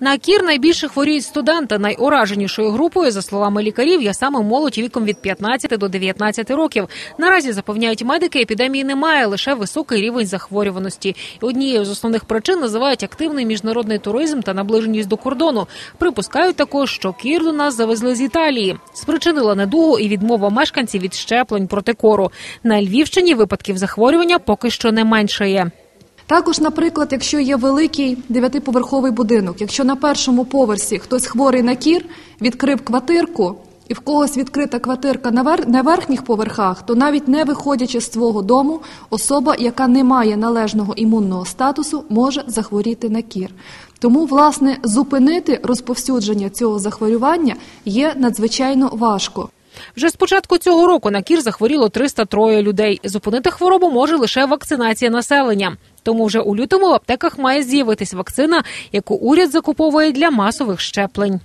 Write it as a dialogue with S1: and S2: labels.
S1: На кір найбільше хворіють студенти. Найураженішою групою, за словами лікарів, є саме молодь віком від 15 до 19 років. Наразі запевняють медики, епідемії немає, лише високий рівень захворюваності. Однією з основних причин називають активний міжнародний туризм та наближеність до кордону. Припускають також, що кір до нас завезли з Італії. Спричинила недугу і відмова мешканців від щеплень проти кору. На Львівщині випадків захворювання поки що не меншає.
S2: Також, наприклад, якщо є великий дев'ятиповерховий будинок, якщо на першому поверсі хтось хворий на кір, відкрив квартирку, і в когось відкрита квартирка на, вер... на верхніх поверхах, то навіть не виходячи з свого дому, особа, яка не має належного імунного статусу, може захворіти на кір. Тому, власне, зупинити розповсюдження цього захворювання є надзвичайно важко.
S1: Вже з початку цього року на кір захворіло 303 людей. Зупинити хворобу може лише вакцинація населення. Тому вже у лютому в аптеках має з'явитись вакцина, яку уряд закуповує для масових щеплень.